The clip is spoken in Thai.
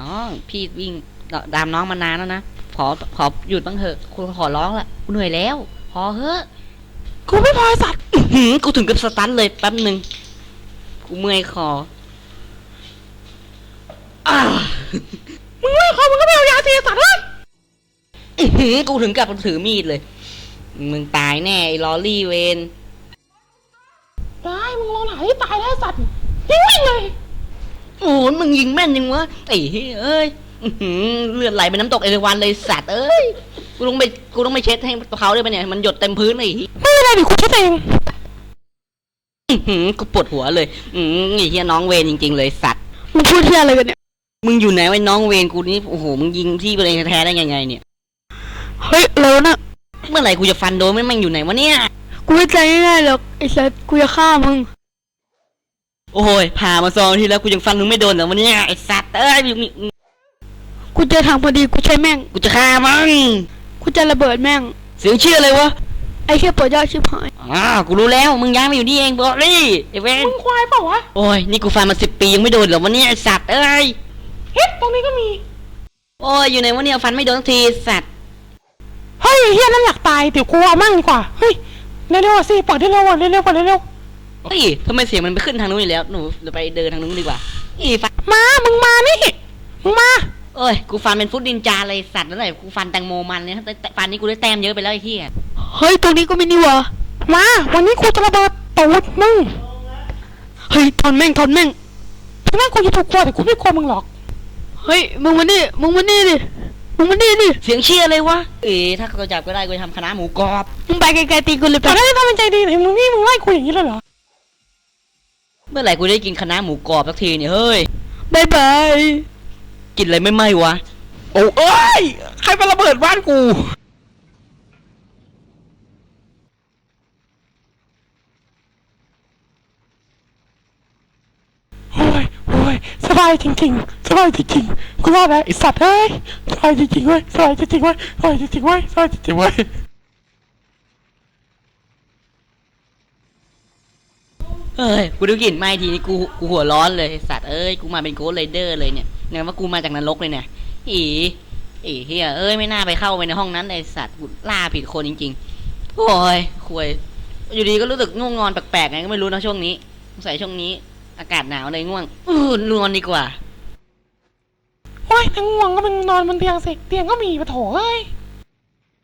น้องพี่วิ่งตามน้องมานานแล้วนะขอขอหยุดบ้างเถอะกูขอร้องละกูเหนื่อยแล้ว พอเถอะกูไม่พอสัตว์อือหือกูถึงกับสตันเลยแป๊บหนึ่งกูเมื่อยคออ้ามึงไม่พอมึงก็ไปเอายาเสีไอ้สัตว์เลยอือหือกูถึงกับถือมีดเลย มึงตายแน่ไอ้ลอรี่เวนตายมึงรอไหนตายแล้วสัตว์ โอ้ยมึงยิงแม่นยังวะไอ้เฮ้ยเอ้ยอื้อหือเลือดไหลเป็นน้ำตกเอราวันเลยสัตว์เอ้ยกูต้องไปกูต้องไปเช็ดให้เขาด้วยปะเนี่ยมันหยดเต็มพื้นเลยไอ้เหี้ยไม่เป็นไรดิกูคิดเองอื้อหือกูปวดหัวเลยอืมไอ้เหี้ยน้องเวนจริง ๆ เลยสัตว์มึงพูดเที่ยอะไรกันเนี่ยมึงอยู่ไหนไว้น้องเวนกูนี่โอ้โหมึงยิงที่ตัวเองแท้ๆได้ยังไงเนี่ย เฮ้ยแล้วนะเมื่อไหร่กูจะฟันโดนไม่แม่งอยู่ไหนวะเนี่ย กูไม่ใจง่ายๆหรอกไอ้สัตว์กูจะฆ่ามึง โอ้ยผ่ามาซองทีแล้วกูยังฟันมึงไม่โดนแต่วันนี้ไอ้สัตว์เอ้ยมึงมึงกูเจอทางพอดีกูใช้แม่ง กูจะฆ่ามึงกูจะระเบิดแม่ง เสียงชื่ออะไรวะไอ้แค่ปวดยอดชิบหายอ่ากูรู้แล้วมึงย้ายมาอยู่นี่เองบอกเลยไอ้เวนมึงควายเปล่าวะโอ้ยนี่กูฟันมาสิบปียังไม่โดนเหรอวันนี้ไอ้สัตว์เอ้ยเฮ็ดตรงนี้ก็มี โอ้ยอยู่ไหนวะเนี่ยฟันไม่โดนสักทีสัตว์เฮ้ยเฮียนั่นอยากตายเดี๋ยวกูเอามั่งดีกว่าเฮ้ยเร็วๆสิปล่อยได้เร็วๆเร็วๆกว่าเร็ว เฮ้ยทำไมเสียงมันไปขึ้นทางนู้นอีกแล้ว หนูเราไปเดินทางนู้นดีกว่าอีฟันๆมา มึงมานี่ มึงมา เอ้ย กูฟันเป็นฟุตดินจาเลยสัตว์นั่นแหละกูฟันแตงโมมันเนี่ยแต่แต่ฟันนี้กูได้แต้มเยอะไปแล้วไอ้เหี้ยเฮ้ย ตรงนี้ก็มีนี่หวะมา วันนี้กูจะระเบิดตูดมึง เฮ้ย ทนแม่ง ทนแม่งถึงแม้กูจะถูกกลัวแต่กูไม่กลัวมึงหรอก เฮ้ย มึงมานี่ มึงมานี่ดิ มึงมานี่ดิ เสียงเชียร์เลยวะ เอ๋ถ้าเขาจับก็ได้กูจะทำคณะหมูกรอบ มึงไปไกลๆตีกูเลยไปแต่ถ้ามันใจดีแต่มึงนี่มึงไล่กูอย่างนี้เลยเหรอเมื่อไหร่กูได้กินคณะหมูกรอบสักทีเนี่ยเฮ้ยบายบายกินอะไรไม่ไหม้วะ โอ้เอ้ย ใครมาระเบิดบ้านกูโอ้ยโอ้ยสบายจริงๆสบายจริงๆกูว่าแล้วไอสัตว์เอ้ยสบายจริงๆเว้ยสบายจริงๆเว้ยสบายจริงๆเว้ยสบายจริงๆเว้ย เฮ้ย กูด้กลิ่นไหม้ทีนี้กู กูหัวร้อนเลยไอ้สัตว์เอ้ย กูมาเป็นโกสต์ไรเดอร์เลยเนี่ยเนี่ยว่ากูมาจากนรกเลยเนี่ย อีอีเฮียเอ้ย ไม่น่าไปเข้าไปในห้องนั้นไอสัตว์กูล่าผิดคนจริงๆ โอ้ยคุยอยู่ดีก็รู้สึกง่วงนอนแปลกๆไงก็ไม่รู้นะช่วงนี้สงสัยช่วงนี้ อากาศหนาวเลยง่วง อือนอนดีกว่า โอ้ยถ้าง่วงก็มึงนอนบนเตียงสิเตียงก็มีปะโถเอ้ย